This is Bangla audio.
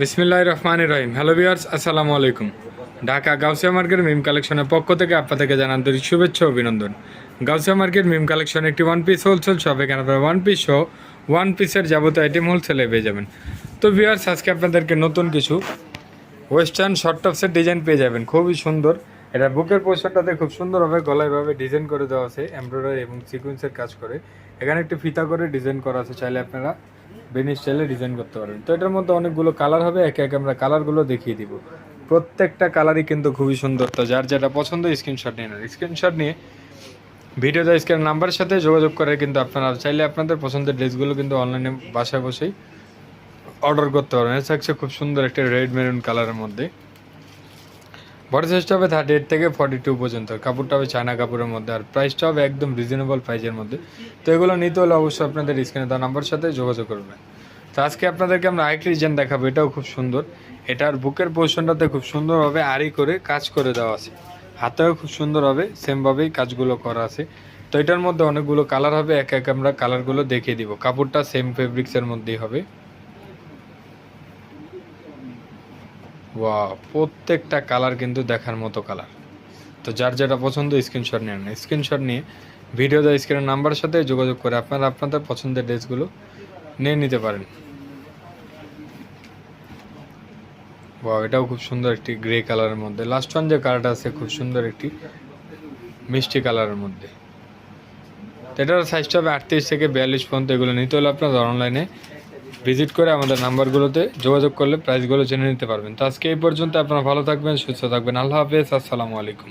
বিসমিল্লাহ রহমান রহিম। হ্যালো বিয়ার্স আসসালামু আলাইকুম। ঢাকা গাউসিয়া মার্কেট মিম কালেকশনের পক্ষ থেকে আপনাদেরকে জানান আন্তরিক শুভেচ্ছা অভিনন্দন। গাউসিয়া মার্কেট মিম কালেকশন একটি ওয়ান পিস হোলসেল শপ এখানে আপনারা ওয়ান পিস সহ ওয়ান পিসের যাবতীয় আইটেম হোলসেলে পেয়ে যাবেন। তো বিয়ার্স আজকে আপনাদেরকে নতুন কিছু ওয়েস্টার্ন শর্ট টপসের ডিজাইন পেয়ে যাবেন। খুবই সুন্দর। এটা বুকের পোশাকটাতে খুব সুন্দরভাবে, গলায়ভাবে ডিজাইন করে দেওয়া আছে এমব্রয়ডারি এবং সিকুয়েন্সের কাজ করে। এখানে একটু ফিতা করে ডিজাইন করা আছে, চাইলে আপনারা বেনিস চাইলে ডিজাইন করতে পারবেন। তো এটার মধ্যে অনেকগুলো কালার হবে, একে একে আমরা কালারগুলো দেখিয়ে দিব। প্রত্যেকটা কালারই কিন্তু খুবই সুন্দর। তো যার যেটা পছন্দ স্ক্রিনশট নিয়ে নেন। স্ক্রিনশট নিয়ে ভিডিও ভিডিওতে স্ক্রিন নাম্বারের সাথে যোগাযোগ করে কিন্তু আপনারা চাইলে আপনাদের পছন্দের ড্রেসগুলো কিন্তু অনলাইনে বাসায় বসেই অর্ডার করতে পারবেন। থাকছে খুব সুন্দর একটা রেড মেরুন কালারের মধ্যে। বডি সাইজটা হবে থার্টি এইট থেকে ফর্টি টু পর্যন্ত। কাপড়টা হবে চায়না কাপড়ের মধ্যে আর প্রাইসটা হবে একদম রিজনেবল প্রাইসের মধ্যে। তো এগুলো নিতে হলে অবশ্যই আপনাদের স্ক্রিনে দেওয়া নাম্বার সাথে যোগাযোগ করবেন। তো আজকে আপনাদেরকে আমরা আরেকটি ডিজাইন দেখাবো, এটাও খুব সুন্দর। এটার বুকের পোর্শনটাতে খুব সুন্দরভাবে আড়ি করে কাজ করে দেওয়া আছে। হাতেও খুব সুন্দর হবে সেমভাবেই কাজগুলো করা আছে। তো এটার মধ্যে অনেকগুলো কালার হবে, এক এক আমরা কালারগুলো দেখিয়ে দিব। কাপড়টা সেম ফেব্রিক্সের মধ্যেই হবে। ওয়া প্রত্যেকটা কালার কিন্তু দেখার মতো কালার তো যার যেটা পছন্দ স্ক্রিনশট নিয়ে নেন। স্ক্রিনশট নিয়ে ভিডিও দেওয়া স্ক্রিনের নাম্বারের সাথে যোগাযোগ করে আপনারা আপনাদের পছন্দের ড্রেসগুলো নিয়ে নিতে পারেন। ওয়াও এটাও খুব সুন্দর একটি গ্রে কালারের মধ্যে। লাস্ট ওয়ান যে কালারটা আছে, খুব সুন্দর একটি মিষ্টি কালারের মধ্যে। এটার সাইজটা হবে আটত্রিশ থেকে বিয়াল্লিশ পর্যন্ত এগুলো নিতে হলে আপনারা অনলাইনে ভিজিট করে আমাদের নাম্বারগুলোতে যোগাযোগ করলে প্রাইসগুলো জেনে নিতে পারবেন। তো আজকে এই পর্যন্ত আপনারা ভালো থাকবেন, সুস্থ থাকবেন। আল্লাহ হাফেজ, আসসালামু আলাইকুম।